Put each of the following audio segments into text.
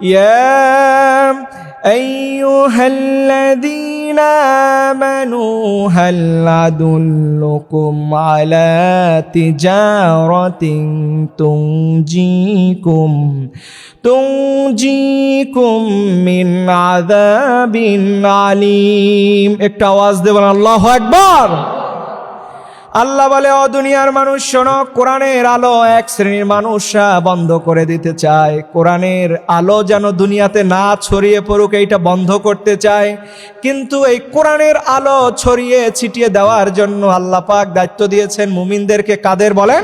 يا أيها الذين آمنوا هل أدلكم على تجارة تنجيكم تنجيكم من عذاب عليم اكتواز دبر الله أكبر আল্লাহ বলে, ও দুনিয়ার মানুষ, শোনো, কোরআনের আলো এক শ্রেণির মানুষ বন্ধ করে দিতে চায়। কোরআনের আলো যেন দুনিয়াতে না ছড়িয়ে পড়ুক, এইটা বন্ধ করতে চায়। কিন্তু এই কোরআনের আলো ছড়িয়ে ছিটিয়ে দেওয়ার জন্য আল্লাহ পাক দায়িত্ব দিয়েছেন মুমিনদেরকে কাদের বলেন?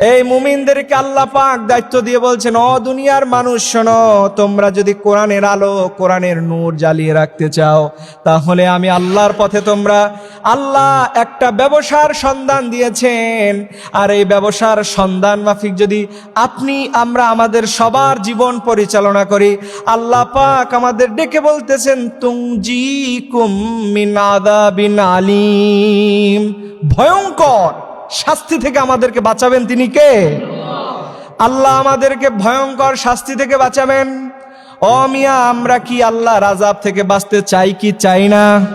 এই মুমিনদেরকে আল্লাহ পাক দায়িত্ব দিয়ে বলছেন ও দুনিয়ার মানুষ, শোনো, তোমরা যদি কোরআনের আলো, কোরআনের নূর জ্বালিয়ে রাখতে চাও, তাহলে আমি আল্লাহর পথে তোমরা, আল্লাহ একটা ব্যবসার সন্ধান দিয়েছেন। আর এই ব্যবসার সন্ধান মাফিক যদি আপনি, আমরা আমাদের সবার জীবন পরিচালনা করি, আল্লাহ পাক আমাদের ডেকে বলতেছেন তুংজি কুম মিন আদাবিন আলিম। ভয়ঙ্কর। শাস্তি থেকে আমাদেরকে বাঁচাবেন তিনি কে? আল্লাহ আমাদেরকে ভয়ঙ্কর শাস্তি থেকে বাঁচাবেন। অমিয়া আমরা কি আল্লাহ রাজাব থেকে বাঁচতে চাই কি চাই না?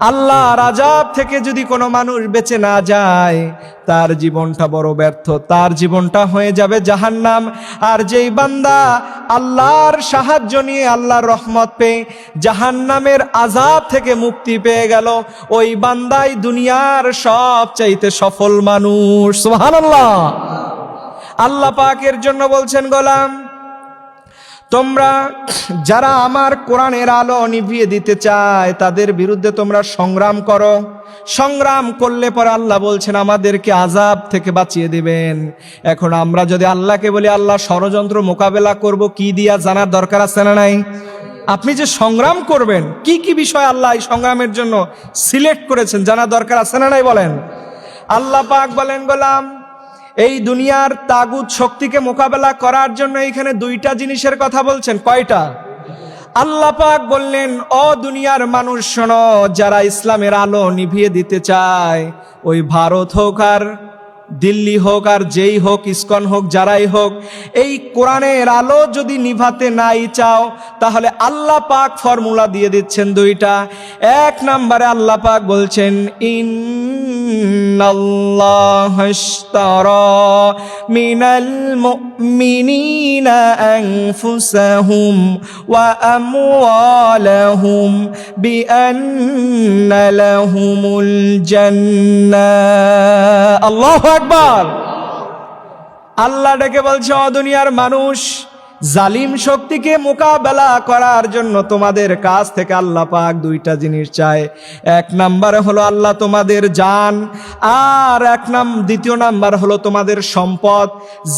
আল্লাহ রাজাব থেকে যদি কোনো মানুষ বেঁচে না যায়, তার জীবনটা বড় ব্যর্থ, তার জীবনটা হয়ে যাবে জাহান্নাম। আর যেই বান্দা আল্লাহর সাহায্য নিয়ে আল্লাহর রহমত পেয়ে জাহান্নামের আজাব থেকে মুক্তি পেয়ে গেল, ওই বান্দাই দুনিয়ার সব চাইতে সফল মানুষ। সুবহানাল্লাহ। আল্লাহ পাকের জন্য বলছেন, গোলাম তোমরা যারা আমার কোরআনের আলো নিভিয়ে দিতে চায়, তাদের বিরুদ্ধে তোমরা সংগ্রাম করো। সংগ্রাম করলে পরে আল্লাহ বলছেন, আমাদেরকে আজাব থেকে বাঁচিয়ে দিবেন। এখন আমরা যদি আল্লাহকে বলি, আল্লাহ ষড়যন্ত্র মোকাবেলা করব, কি দিয়া জানার দরকার আছে না নাই? আপনি যে সংগ্রাম করবেন, কি কি বিষয় আল্লাহ এই সংগ্রামের জন্য সিলেক্ট করেছেন, জানার দরকার আছে না নাই বলেন? আল্লাহ পাক বলেন, গোলাম এই দুনিয়ার তাগুদ শক্তিকে মোকাবেলা করার জন্য এখানে দুইটা জিনিসের কথা বলছেন। কয়টা? আল্লাহ পাক বললেন ও দুনিয়ার মানুষ, শোনো, যারা ইসলামের আলো নিভিয়ে দিতে চায়, ওই ভারত হোক আর দিল্লি হোক আর যেই হোক, ইস্কন হোক, যারাই হোক, এই কোরআনের আলো যদি নিভাতে নাই চাও, তাহলে আল্লাহ পাক ফর্মুলা দিয়ে দিচ্ছেন দুইটা। এক নম্বরে আল্লাহ পাক বলছেন, ইন الله اشترى من المؤمنين أنفسهم وأموالهم بأن لهم الجنة الله أكبر আল্লাহ ডেকে বলছে অ দুনিয়ার মানুষ জালিম শক্তিকে মোকাবেলা করার জন্য তোমাদের কাছ থেকে আল্লাহ পাক দুইটা জিনিস চায়। এক নাম্বার হলো আল্লাহ তোমাদের জান, আর এক নাম, দ্বিতীয় নাম্বার হলো তোমাদের সম্পদ।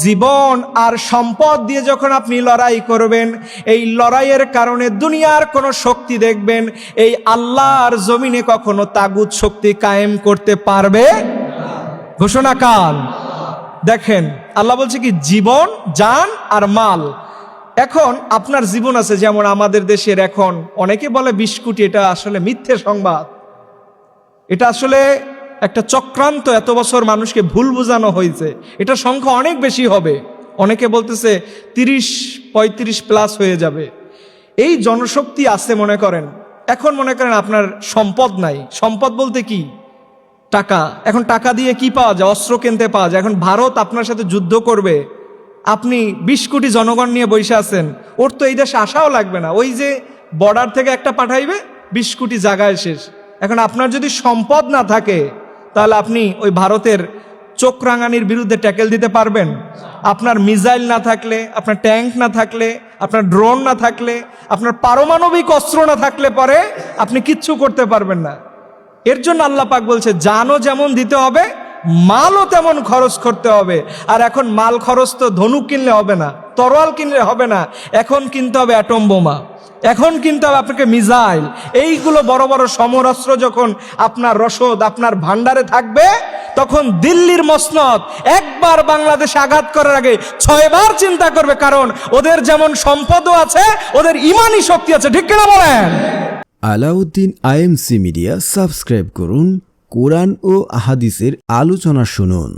জীবন আর সম্পদ দিয়ে যখন আপনি লড়াই করবেন, এই লড়াইয়ের কারণে দুনিয়ার কোনো শক্তি দেখবেন, এই আল্লাহর জমিনে কখনো তাগুদ শক্তি কায়েম করতে পারবে? ঘোষণা কাল দেখেন, আল্লাহ বলছে কি, জীবন, জান আর মাল। এখন আপনার জীবন আছে যেমন আমাদের দেশের এখন। অনেকে বলে বিশ কোটি এটা আসলে মিথ্যে সংবাদ। এটা আসলে একটা চক্রান্ত, এত বছর মানুষকে ভুল বোঝানো হয়েছে। এটা সংখ্যা অনেক বেশি হবে। অনেকে বলতেছে তিরিশ, পঁয়ত্রিশ প্লাস হয়ে যাবে। এই জনশক্তি আছে মনে করেন। এখন মনে করেন আপনার সম্পদ নাই। সম্পদ বলতে কি? টাকা। এখন টাকা দিয়ে কি পাওয়া যায়? অস্ত্র কিনতে পাওয়া যায়। এখন ভারত আপনার সাথে যুদ্ধ করবে। আপনি বিশ কোটি জনগণ নিয়ে বসে আছেন, ওর তো এই দেশে আসাও লাগবে না। ওই যে বর্ডার থেকে একটা পাঠাইবে, বিশ কোটি জায়গায় শেষ। এখন আপনার যদি সম্পদ না থাকে, তাহলে আপনি ওই ভারতের চোখ রাঙানির বিরুদ্ধে ট্যাকেল দিতে পারবেন। আপনার মিসাইল না থাকলে, আপনার ট্যাঙ্ক না থাকলে, আপনার ড্রোন না থাকলে, আপনার পারমাণবিক অস্ত্র না থাকলে পরে আপনি কিচ্ছু করতে পারবেন না। এর জন্য আল্লাহ পাক বলছে, জানও যেমন দিতে হবে মালও তেমন খরচ করতে হবে। আর এখন মাল খরচ তো ধনুক কিনলে হবে না, তরোয়াল কিনলে হবে না, এখন কিনতে হবে অ্যাটম বোমা। এখন কিনতে হবে আপনাকে মিসাইল। এইগুলো বড় বড় সমরাস্ত্র যখন আপনার রসদ, আপনার ভান্ডারে থাকবে, তখন দিল্লির মসনদ একবার বাংলাদেশে আঘাত করার আগে ছয়বার চিন্তা করবে, কারণ ওদের যেমন সম্পদও আছে, ওদের ইমানি শক্তি আছে। ঠিক কিনা বলেন? আলাউদ্দিন আইএমসি মিডিয়া, সাবস্ক্রাইব করুন। কোরআন ও আহাদিসের আলোচনা শুনুন।